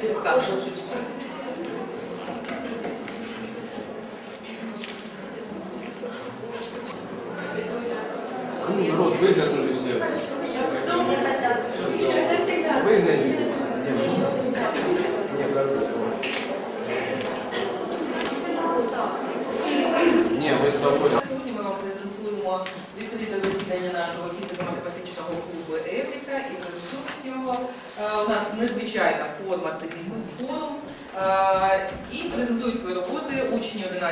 Ну, народ, выдохнули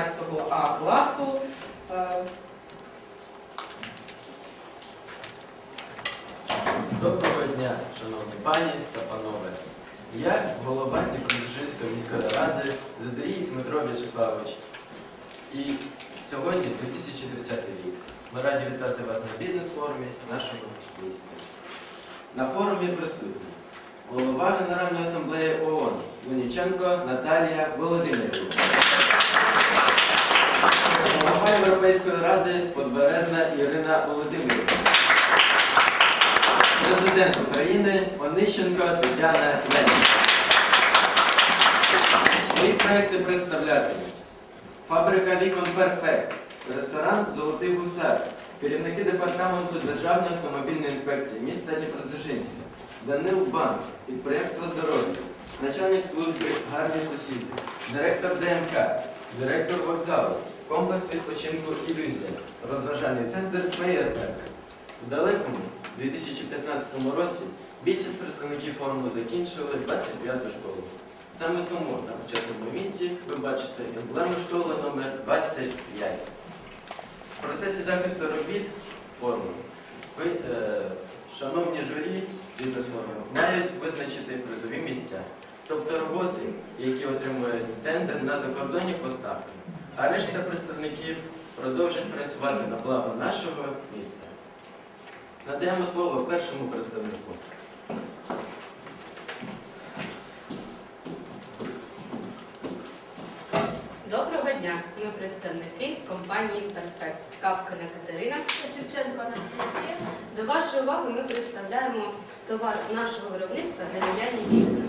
11 А класу. Е, Доброго дня, шановні пані та панове. Я голова Дніпродзержинської міської ради Задарій Дмитро В'ячеславович. І сьогодні 2030 рік. Ми раді вітати вас на бізнес-форумі нашого міста. На форумі присутні голова Генеральної асамблеї ООН Луніченко Наталія Володимирівна. Голова Європейської ради Подберезна Ірина Володимирівна. Президент України Онищенко Тетяна Леніна. Свої проекти представлятимуть Фабрика Вікон Перфект, ресторан Золотий гусар, керівники департаменту Державної автомобільної інспекції міста Дніпродзержинська, Данил Банк, підприємство здоров'я, начальник служби гарні сусіди, директор ДМК, директор вокзалу, комплекс відпочинку Ілюзія, розважальний центр Феєрверк. У далекому 2015 році більшість представників фонду закінчили 25-ту школу. Саме тому на почесному місті ви бачите емблему школи номер 25. В процесі захисту робіт форуму ви, е, шановні журі бізнес-форуму, мають визначити призові місця, тобто роботи, які отримують тендер на закордонні поставки, а решта представників продовжать працювати на благо нашого міста. Надаємо слово першому представнику. Доброго дня! Ми представники компанії Перфект. Капкина Катерина та Шевченко Анастасія. До вашої уваги ми представляємо товар нашого виробництва дерев'яні вікна.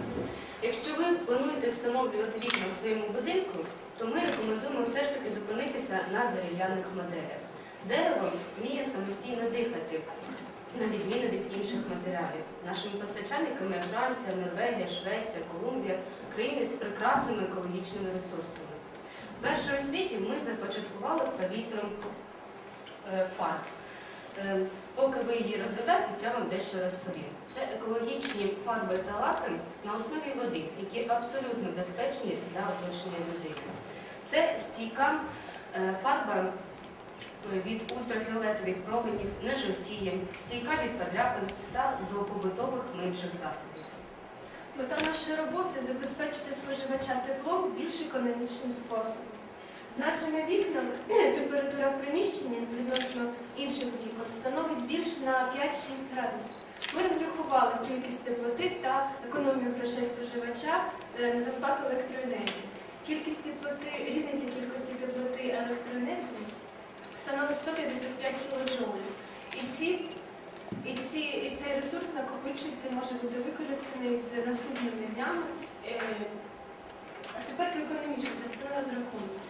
Якщо ви плануєте встановлювати вікна у своєму будинку, то ми рекомендуємо все ж таки зупинитися на дерев'яних моделях. Дерево вміє самостійно дихати, на відміну від інших матеріалів. Нашими постачальниками є Франція, Норвегія, Швеція, Колумбія, країни з прекрасними екологічними ресурсами. Першою у світі ми започаткували палітру е, фарб. Поки ви її розглядаєте, я вам дещо розповім. Це екологічні фарби та лаки на основі води, які абсолютно безпечні для оточення людини. Це стійка е, фарба е, від ультрафіолетових променів, не жовтіє, стійка від подряпин та до побутових миючих засобів. Мета нашої роботи забезпечити споживача теплом більш економічним способом. З нашими вікнами температура в приміщенні відносно інших вікон становить більше на 5-6 градусів. Ми розрахували кількість теплоти та економію грошей споживача е, за сплату електроенергії. Кількість теплоти, різниця кількості теплоти електроенергії становить 155 кJ. І і, ці, і цей ресурс накопичується, може бути використаний з наступними днями. Е, А тепер про економічну частину розрахунку.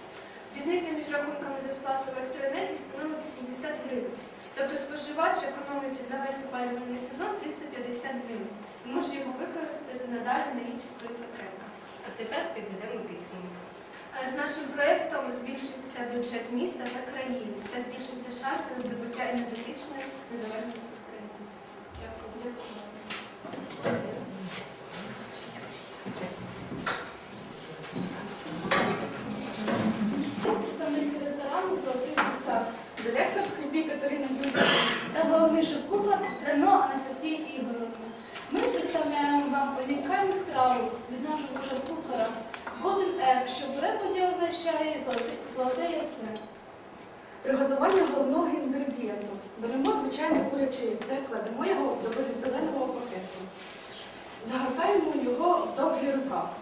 Різниця між рахунками за сплату електроенергії становить 70 гривень. Тобто споживач економить за весь опалювальний сезон 350 гривень і може його використати надалі на інші свої потреби. А тепер підведемо підсумок. Е, З нашим проєктом збільшиться бюджет міста та країни та збільшиться шанси на здобуття енергетичної незалежності України. Дякую. представники ресторану Золотий Гусак, директор скрипі Катерина Юрійовна та головний шеф-кухар Рено Анастасія Ігоровна. Ми представляємо вам унікальну страву від нашого шеф-кухара Golden Egg, що в означає «золоте- золоте яйце. Приготування головного інгредієнту. Беремо звичайне куряче яйце, кладемо його до поліетиленового пакету. Загортаємо його в довгий рукав.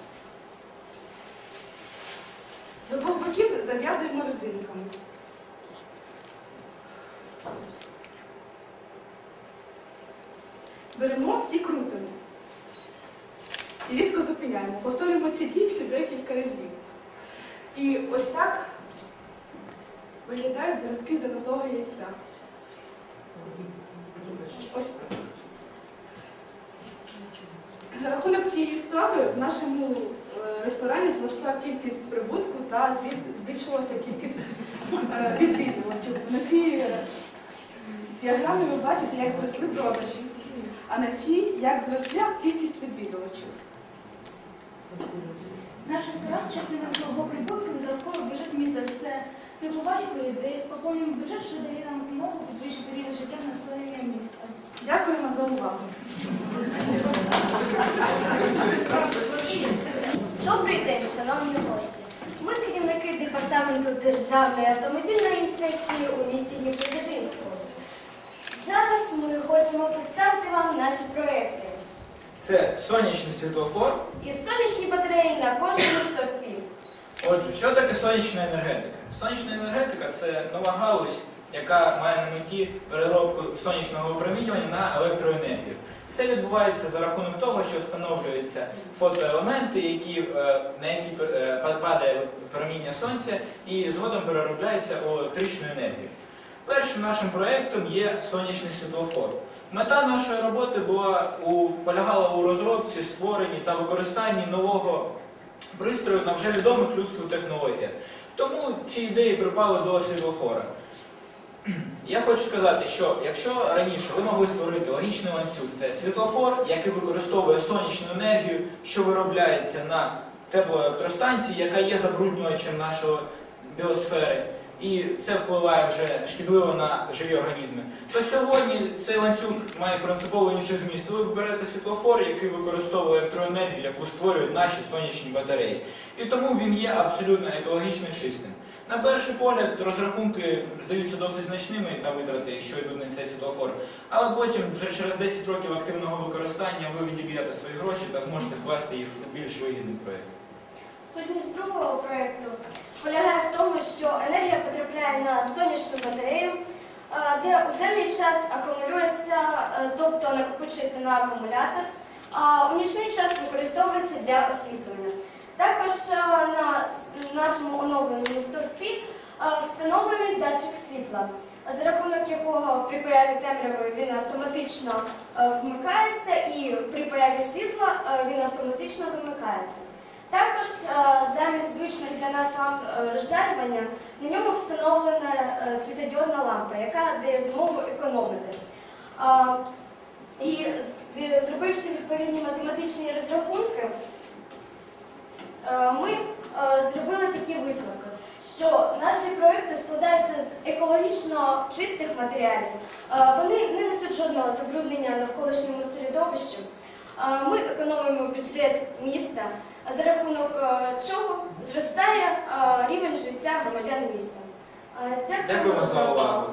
З обох боків зав'язуємо резинками. Беремо і крутимо. і різко зупиняємо. Повторюємо ці дії ще декілька разів. І ось так виглядають зразки золотого яйця. Ось так. За рахунок цієї страви в нашому е, ресторані зросла кількість прибутку та збільшилася кількість е, відвідувачів. На цій е, діаграмі ви бачите, як зросли продажі, а на цій як зросла кількість відвідувачів. Наш ресторан частину свого прибутку відраховує бюджет міста. Це теплування про ідеї, поповнюємо бюджет, що дає нам змогу підвищити рівень життя населення міста. Дякуємо за увагу. Добрий день, шановні гості. Ми керівники департаменту Державної автомобільної інспекції у місті Дніпродзержинську. Зараз ми хочемо представити вам наші проекти. Це сонячний світлофор. І сонячні батареї на кожному стовпі. Отже, що таке сонячна енергетика? Сонячна енергетика це нова галузь, яка має на меті переробку сонячного випромінювання на електроенергію. Це відбувається за рахунок того, що встановлюються фотоелементи, які, е, на які е, падає проміння сонця і згодом переробляються у електричну енергію. Першим нашим проєктом є сонячний світлофор. Мета нашої роботи була у, полягала у розробці, створенні та використанні нового пристрою на вже відомих людству технологіях. Тому ці ідеї припали до світлофора. Я хочу сказати, що якщо раніше ви могли створити логічний ланцюг, це світлофор, який використовує сонячну енергію, що виробляється на теплоелектростанції, яка є забруднювачем нашої біосфери, і це впливає вже шкідливо на живі організми, то сьогодні цей ланцюг має принципово інший зміст. Ви берете світлофор, який використовує електроенергію, яку створюють наші сонячні батареї. І тому він є абсолютно екологічно чистим. На перший погляд розрахунки здаються досить значними та витрати, що йдуть на цей світлофор. Але потім, вже через 10 років активного використання, ви відіб'єте свої гроші та зможете вкласти їх у більш вигідний проєкт. Сутність другого проєкту полягає в тому, що енергія потрапляє на сонячну батарею, е, де у денний час акумулюється, е, тобто накопичується на акумулятор, а у нічний час використовується для освітлення. Також е, на нашому оновленому стовпі встановлений датчик світла, за рахунок якого при появі темряви він автоматично вмикається і при появі світла він автоматично вимикається. Також е, замість звичних для нас ламп е, розжарювання на ньому встановлена е, світодіодна лампа, яка дає змогу економити. І зробивши відповідні математичні розрахунки, ми зробили такі висновки, що наші проекти складаються з екологічно чистих матеріалів. Вони не несуть жодного забруднення навколишньому середовищу. Ми економимо бюджет міста, за рахунок е, чого зростає е, рівень життя громадян міста. Е, Дякуємо за увагу.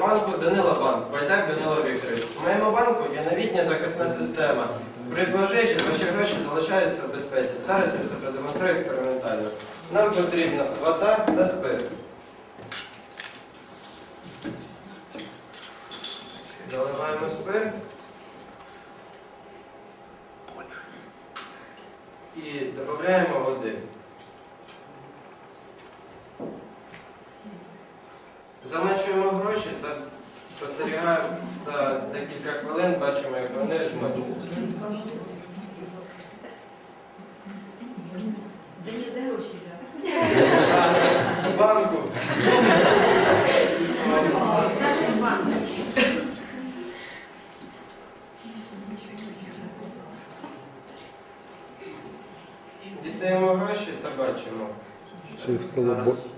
Банку Данила Банк, Байдак Данило Вікторович. У моєму банку є новітня захисна система. При пожежі ваші гроші залишаються в безпеці. Зараз я все продемонструю експериментально. Нам потрібна вода та спирт. Заливаємо спирт. Добавляем воды.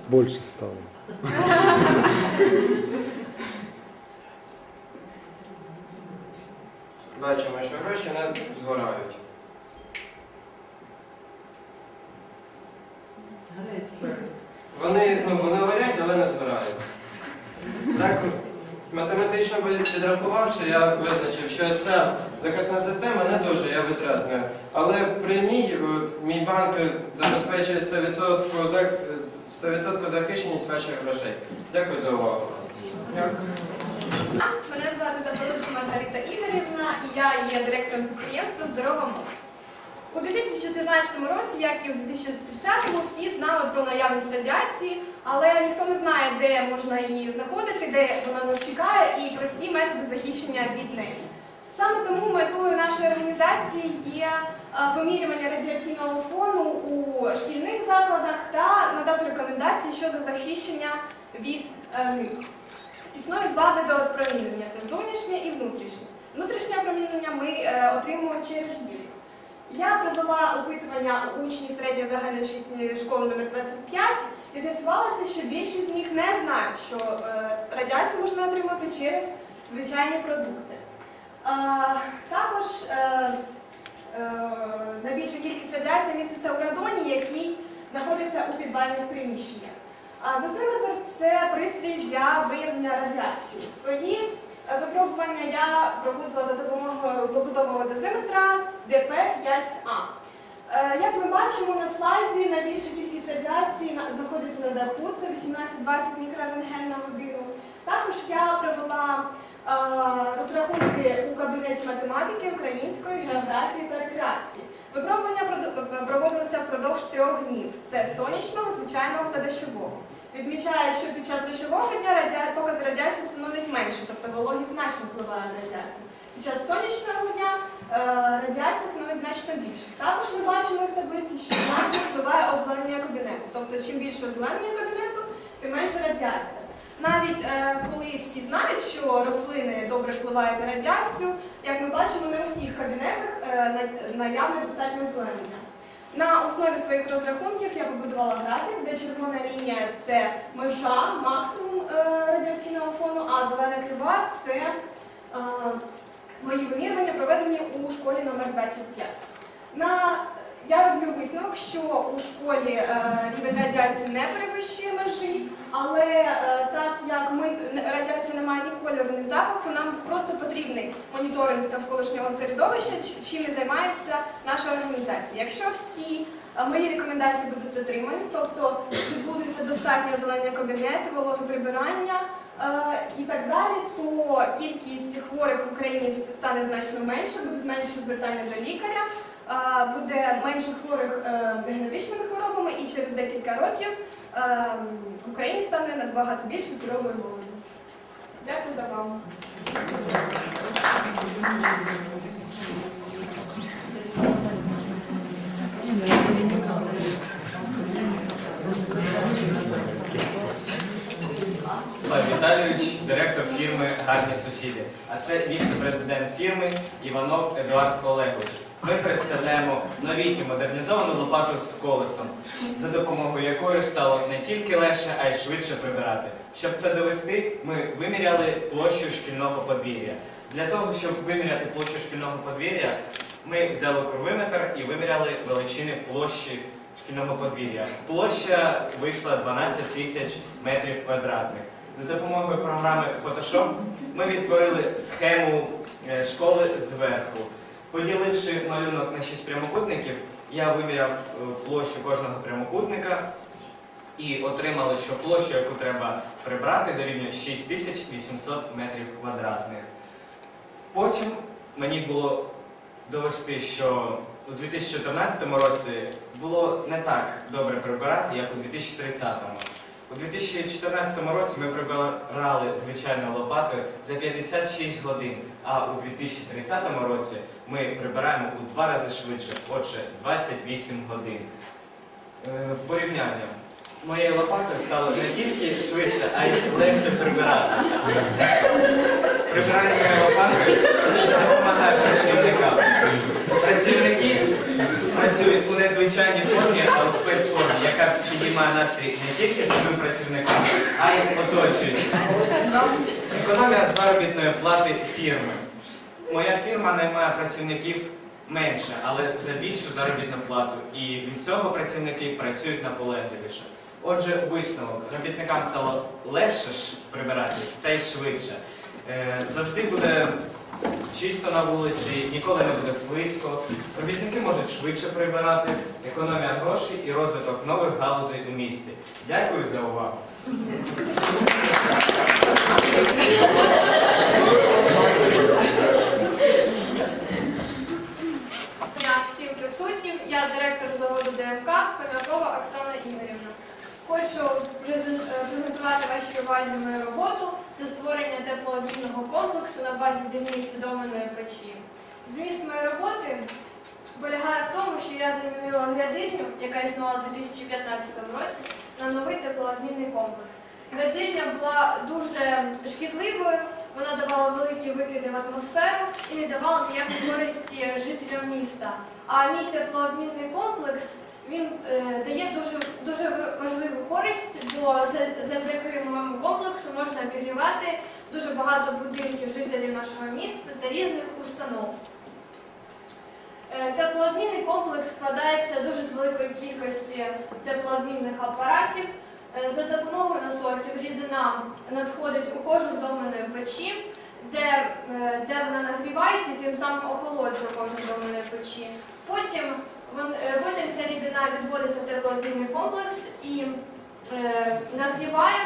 Больше стало. Бачимо, що гроші не згорають. Вони, ну, вони горять, але не згорають. Так, математично підрахувавши, я визначив, що ця захисна система не дуже є витратною. Але при ній е, мій банк забезпечує 100% зах- 100% захищеність ваших грошей. Дякую за увагу. Мене звати Запорожна я є директором підприємства Здорова молодь. У 2014 році, як і у 2030, всі знали про наявність радіації, але ніхто не знає, де можна її знаходити, де вона нас чекає, і прості методи захищення від неї. Саме тому метою нашої організації є е, вимірювання радіаційного фону у шкільних закладах та надати рекомендації щодо захищення від е, Існує два види опромінення це зовнішнє і внутрішнє. Внутрішнє опромінення ми е, отримуємо через їжу. Я провела опитування у учнів середньої загальноосвітньої школи номер 25 і з'ясувалося, що більшість з них не знають, що е, радіацію можна отримати через звичайні продукти. Також е, е, найбільша кількість радіації міститься у радоні, який знаходиться у підвальних приміщеннях. Дозиметр це пристрій для виявлення радіації. Свої випробування я проводила за допомогою побутового дозиметра ДП-5А. Е, Як ми бачимо на слайді, найбільша кількість радіації знаходиться на даху, це 18-20 мікрорентген на годину. Також я провела е, розрахунки у кабінеті математики, української, географії та рекреації. Випробування проводилося впродовж трьох днів: це сонячного, звичайного та дощового. Відмічаю, що під час дощового дня радіа... показ радіації становить менше, тобто вологість значно впливає на радіацію. Під час сонячного дня е, радіація становить значно більше. Також ми бачимо з таблиці, що значно впливає озеленення кабінету. Тобто, чим більше озеленення кабінету, тим менше радіація. Навіть е, коли всі знають, що рослини добре впливають на радіацію, як ми бачимо, не у всіх кабінетах е, наявне достатньо озеленення. На основі своїх розрахунків я побудувала графік, де червона лінія це межа, максимум радіаційного фону, а зелена крива це мої вимірювання, проведені у школі номер 25. На, я роблю висновок, що у школі е, рівень радіації не перевищує межі, але е, так як ми радіація не має ні кольору, ні запаху, нам просто потрібний моніторинг навколишнього середовища, чим і займається наша організація. Якщо всі е, мої рекомендації будуть дотримані, тобто відбудеться достатньо озеленення кабінету, вологе прибирання і так далі, то кількість хворих в Україні стане значно менше, буде зменшено звертання до лікаря, е, буде менше хворих е, генетичними хворобами, і через декілька років е, в Україні стане набагато більше здорової молоді. Дякую за увагу. Слав Віталійович, директор фірми Гарні сусіди. А це віце-президент фірми Іванов Едуард Олегович. Ми представляємо новітню модернізовану лопату з колесом, за допомогою якої стало не тільки легше, а й швидше прибирати. Щоб це довести, ми виміряли площу шкільного подвір'я. Для того, щоб виміряти площу шкільного подвір'я, ми взяли курвиметр і виміряли величини площі шкільного подвір'я. Площа вийшла 12 тисяч метрів квадратних. За допомогою програми Photoshop ми відтворили схему е, школи зверху. Поділивши малюнок на 6 прямокутників, я виміряв е, площу кожного прямокутника і отримали, що площу, яку треба прибрати, дорівнює 6800 метрів квадратних. Потім мені було довести, що у 2014 році було не так добре прибирати, як у 2030. У 2014 році ми прибирали звичайною лопатою за 56 годин, а у 2030 році ми прибираємо у два рази швидше, отже, 28 годин. Е, Порівняння. Моєю лопатою стало не тільки швидше, а й легше прибирати. Прибирання моєю лопатою допомагає працівникам. Працівники працюють у незвичайній формі, а у спецформі, яка підіймає настрій не тільки самим працівникам, а й оточуючим. Економія заробітної плати фірми. Моя фірма наймає працівників менше, але за більшу заробітну плату. І від цього працівники працюють наполегливіше. Отже, висновок. Робітникам стало легше прибирати та й швидше. Е, Завжди буде чисто на вулиці, ніколи не буде слизько, робітники можуть швидше прибирати, економія грошей і розвиток нових галузей у місті. Дякую за увагу. всім присутнім. Я директор заводу ДМК Пам'ятова Оксана Ігорівна. Хочу е, презентувати вашій увазі мою роботу комплексу на базі дільниці доменної печі. Зміст моєї роботи полягає в тому, що я замінила грядильню, яка існувала у 2015 році, на новий теплообмінний комплекс. Грядильня була дуже шкідливою, вона давала великі викиди в атмосферу і не давала ніякої користі жителям міста. А мій теплообмінний комплекс він е, дає дуже, дуже важливу користь, бо за- завдяки можна обігрівати дуже багато будинків жителів нашого міста та різних установ. Е, Теплообмінний комплекс складається дуже з великої кількості теплообмінних апаратів. Е, За допомогою насосів рідина надходить у кожу доменної печі, де, е, де вона нагрівається і тим самим охолоджує кожу доменної печі. Потім, потім ця рідина відводиться в теплообмінний комплекс і е, нагріває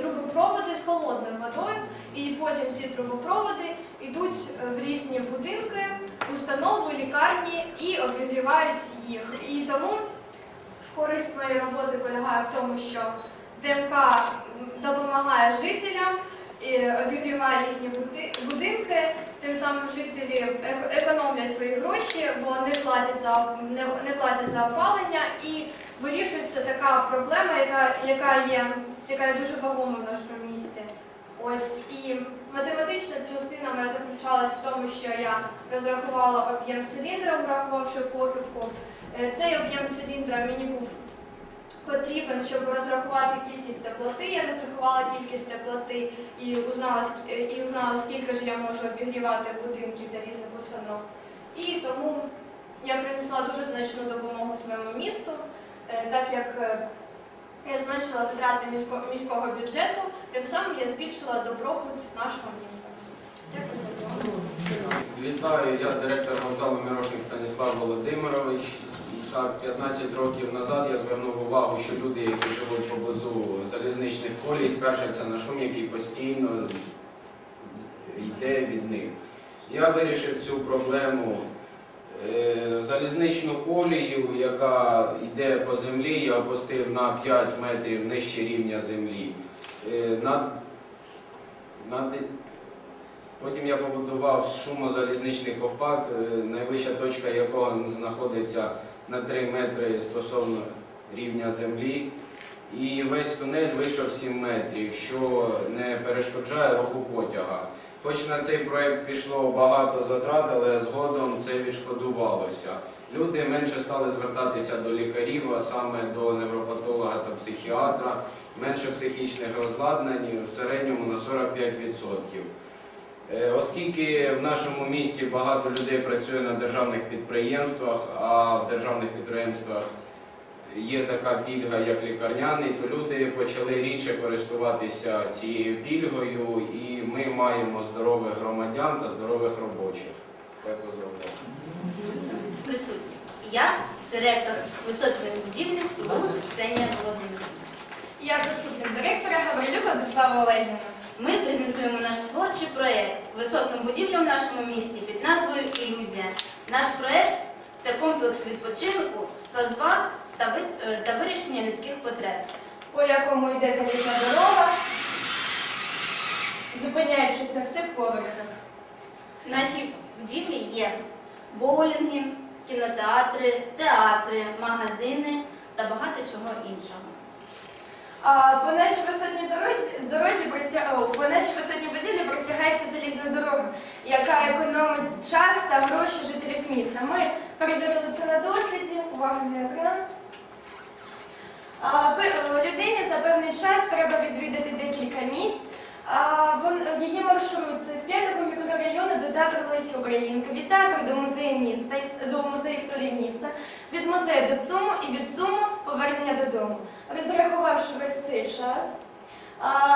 трубопроводи з холодною водою, і потім ці трубопроводи йдуть е, в різні будинки, установи, лікарні і обігрівають їх. І тому користь моєї роботи полягає в тому, що ДМК допомагає жителям, обігріває їхні будинки, тим самим жителі економлять свої гроші, бо не платять за не, не платять за опалення і вирішується така проблема, яка, яка є яка є дуже вагома в нашому місті. Ось і математична частина моя заключалась в тому, що я розрахувала об'єм циліндра, врахувавши похибку. Е, Цей об'єм циліндра мені був потрібен, щоб розрахувати кількість теплоти. Я розрахувала кількість теплоти і узнала, е, і узнала, скільки ж я можу обігрівати будинків та різних установ. І тому я принесла дуже значну допомогу своєму місту, е, так як я зменшила витрати місько- міського бюджету, тим самим я збільшила добробут нашого міста. Дякую. Вітаю, я директор вокзалу Мирошник Станіслав Володимирович. Так, 15 років назад я звернув увагу, що люди, які живуть поблизу залізничних колій, скаржаться на шум, який постійно йде від них. Я вирішив цю проблему. Е, Залізничну колію, яка йде по землі, я опустив на 5 метрів нижче рівня землі. Е, Потім я побудував шумозалізничний ковпак, е, найвища точка якого знаходиться на 3 метри стосовно рівня землі. І весь тунель вийшов 7 метрів, що не перешкоджає руху потяга. Хоч на цей проект пішло багато затрат, але згодом це відшкодувалося. Люди менше стали звертатися до лікарів, а саме до невропатолога та психіатра, менше психічних розладнань в середньому на 45%. Е, Оскільки в нашому місті багато людей працює на державних підприємствах, а в державних підприємствах є така пільга, як лікарняний, то люди почали рідше користуватися цією пільгою, і ми маємо здорових громадян та здорових робочих. Дякую за увагу. присутні. Я директор високої будівлі ВУЗ Ксенія Володимирівна. Я заступник директора Гаврилюк Владислава Олегівна. Ми презентуємо наш творчий проєкт високим будівлям в нашому місті під назвою Ілюзія. Наш проєкт це комплекс відпочинку, розваг та, е, та вирішення людських потреб. по якому йде залізна дорога, зупиняючись на всіх поверхах. В нашій будівлі є боулінги, кінотеатри, театри, магазини та багато чого іншого. А по нашій висотній дорозі, дорозі по нашій висотній будівлі простягається залізна дорога, яка економить час та гроші жителів міста. Ми перевірили це на досліді, увага на екран. О, людині за певний час треба відвідати декілька місць. Її маршрут з п'ятого мікрорайону до театру Лесі Українки, від театру до музею міста, до музею історії міста, від музею до ЦУМу і від ЦУМу повернення додому. Розрахувавши весь цей час,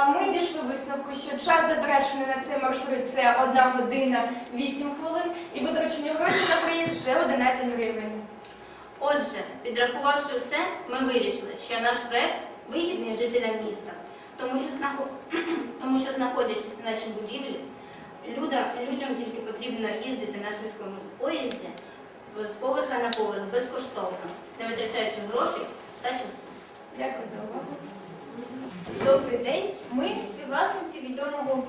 ми дійшли висновку, що час затрачений на цей маршрут це 1 година 8 хвилин, і витрачені гроші на проїзд це 11 гривень. Отже, підрахувавши все, ми вирішили, що наш проект вигідний жителям міста, тому що, знаходячись в нашій будівлі, людям, тільки потрібно їздити на швидкому поїзді з поверха на поверх безкоштовно, не витрачаючи грошей та часу. Дякую за увагу. Добрий день. Ми співвласниці відомого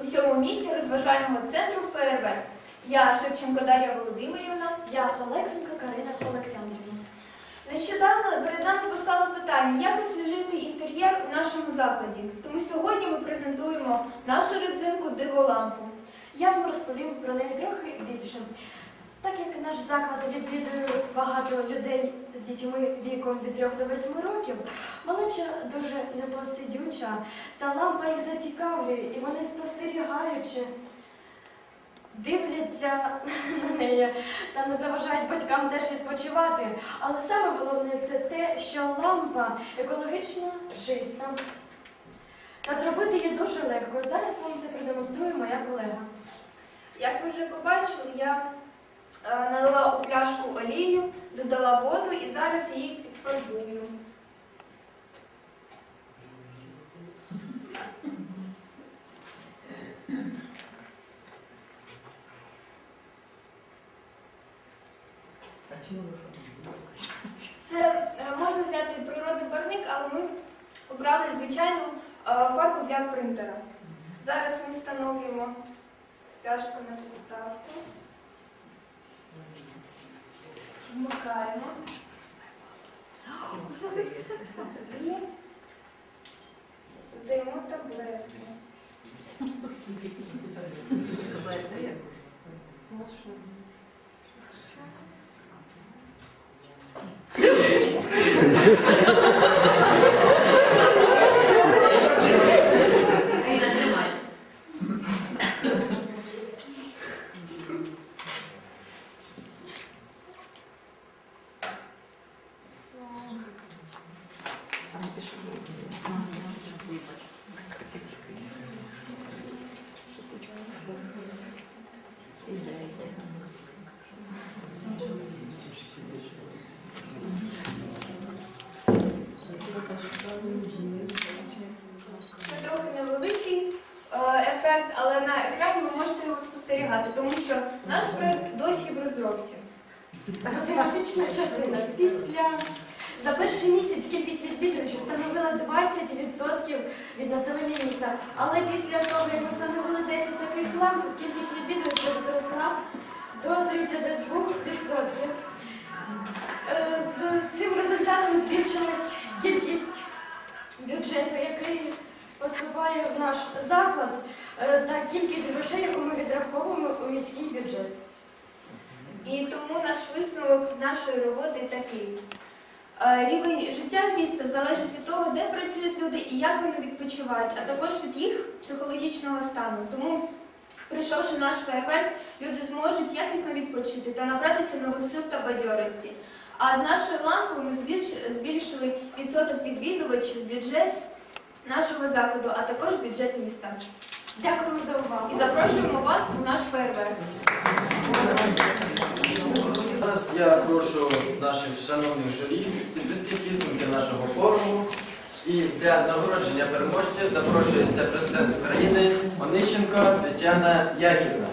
у сьомому місті розважального центру «Фейерверк». Я Шевченко Дар'я Володимирівна. Я Олексенко Карина Олександрівна. Нещодавно перед нами постало питання, як освіжити інтер'єр у нашому закладі. Тому сьогодні ми презентуємо нашу родзинку диволампу. Я вам розповім про неї трохи більше. Так як наш заклад відвідує багато людей з дітьми віком від 3 до 8 років, малеча дуже непосидюча, та лампа їх зацікавлює, і вони спостерігаючи, дивляться на неї та не заважають батькам теж відпочивати. Але саме головне це те, що лампа екологічно чиста. Та зробити її дуже легко. Зараз вам це продемонструє моя колега. Як ви вже побачили, я е, налила у пляшку олію, додала воду і зараз її підфарбую. Це е, можна взяти природний барвник, але ми обрали звичайну е, фарбу для принтера. Зараз ми встановлюємо пляшку на підставку. Вмикаємо. І додаємо таблетки. Це трохи невеликий е, ефект, але на екрані ви можете його спостерігати, тому що наш проект досі в розробці. Математична частина. Після за перший місяць кількість відвідувачів становила 20% від населення міста. Але після того, як ми встановили 10 таких ламп, кількість відвідувачів зросла до 32%. Е, З цим результатом збільшилась кількість бюджету, який поступає в наш заклад, е, та кількість грошей, яку ми відраховуємо у міський бюджет. І тому наш висновок з нашої роботи такий. Е, Рівень життя міста залежить від того, де працюють люди і як вони відпочивають, а також від їх психологічного стану. Тому, прийшовши наш фейерверк, люди зможуть якісно відпочити та набратися нових сил та бадьорості. А з нашою лампою ми збільшили відсоток відвідувачів, бюджет нашого закладу, а також бюджет міста. Дякую за увагу. І запрошуємо вас у наш фейерверк. Я прошу наших шановних журі підвести підсумки нашого форуму. І для нагородження переможців запрошується президент України Онищенко Тетяна Яхівна.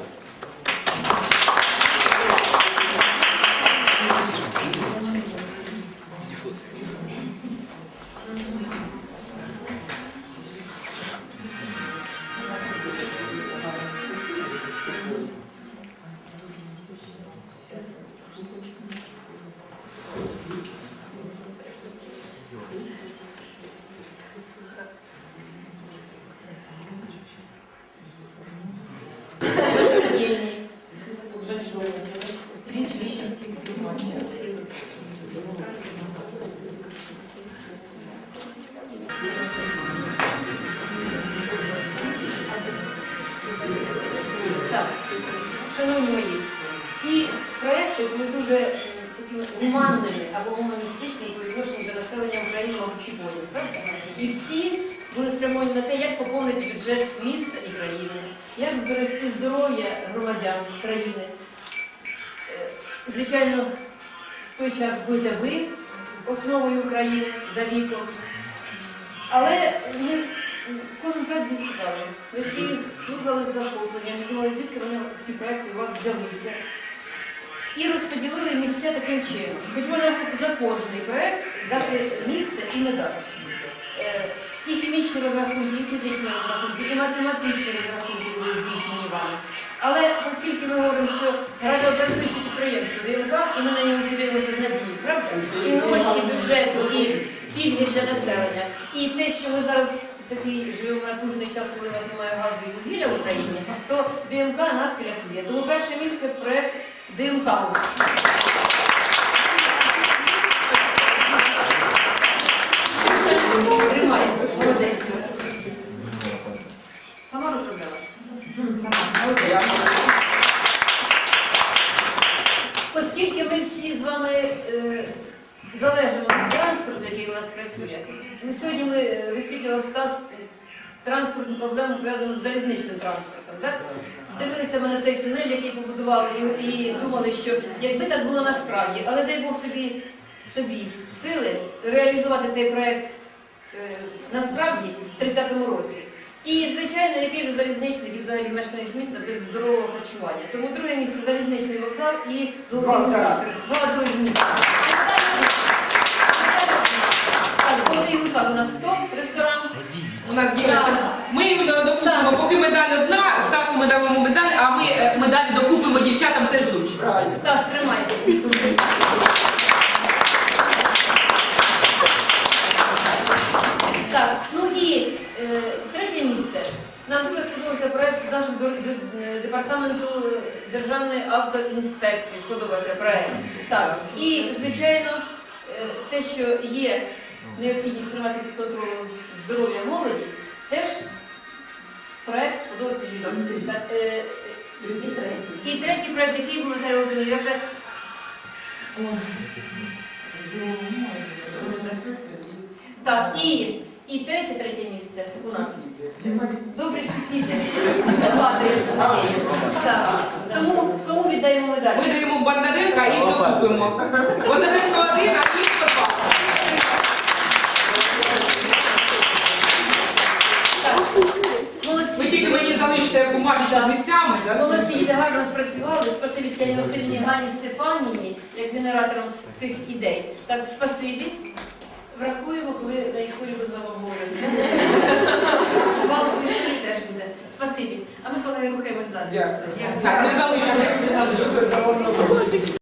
Шановні мої, ці проекти були дуже гуманними або гуманістичними по відношенню до населення України, поліс, правда? І всі були спрямовані на те, як поповнити бюджет міста і країни, як зберегти здоров'я громадян країни. Е, Звичайно, в той час будете ви основою України за віком. Але кожен проект був цікавий. Ми всі слухали з захопленням, думали, звідки вони ці проекти у вас взялися. І розподілили місця таким чином. Хоч можна за кожний проект дати місце і медаль. Е, І хімічні розрахунки, і фізичні розрахунки, і математичні розрахунки були здійснені вами. Але оскільки ми говоримо, що радіопрацююче підприємство ДМК, і ми на нього дивимося з надією, правда? І гроші бюджету, і пільги для населення. І те, що ми зараз такий живемо напружений час, коли у нас немає газу і вугілля в Україні, то ДМК нас врятує. Тому перше місце проект ДМК. Сама розробляла? Оскільки ми всі з вами е, залежимо від транспорту, який у нас працює, ну, сьогодні ми е, висвітлював сказ транспортну проблему пов'язану з залізничним транспортом. Так? Дивилися ми на цей тунель, який побудували, і, і думали, що якби так було насправді, але дай Бог тобі, тобі сили реалізувати цей проект е, насправді в 30-му році. І, звичайно, який же залізничник і взагалі мешканець міста без здорового харчування. Тому друге місце залізничний вокзал і золотий гусак. Два другі місця. Так, золотий у нас хто? Ресторан. У нас дівчата. Ми їм докупимо, поки медаль одна, Стасу ми дамо медаль, а ми е, медаль докупимо дівчатам теж лучше. Стас, тримайте. Так, ну і е, третє місце. Нам дуже сподобався проект нашого дор- до- е, департаменту Державної автоінспекції. Сподобався проект. Так, і звичайно, е, те, що є необхідність тримати під контролем здоров'я молоді, теж проект сподобався е, І третій проект, який був Наталя Володимирівна, я вже Так, і, і третє, третє місце у нас. Добрі сусіди. Так. Тому кому віддаємо медаль? Ми даємо Бондаренка і докупимо. Бондаренко один, а Київська два. Так. Молодці. Ви тільки мені залишите місцями. да? Молодці, і гарно спрацювали. Спасибі Тетяні Васильівні Гані Степаніні, як генератором цих ідей. Так, спасибі. Врахуємо, коли на історію будемо говорити. Бал історії теж буде. Спасибі. А ми, колеги, рухаємось далі. Так, не залишились.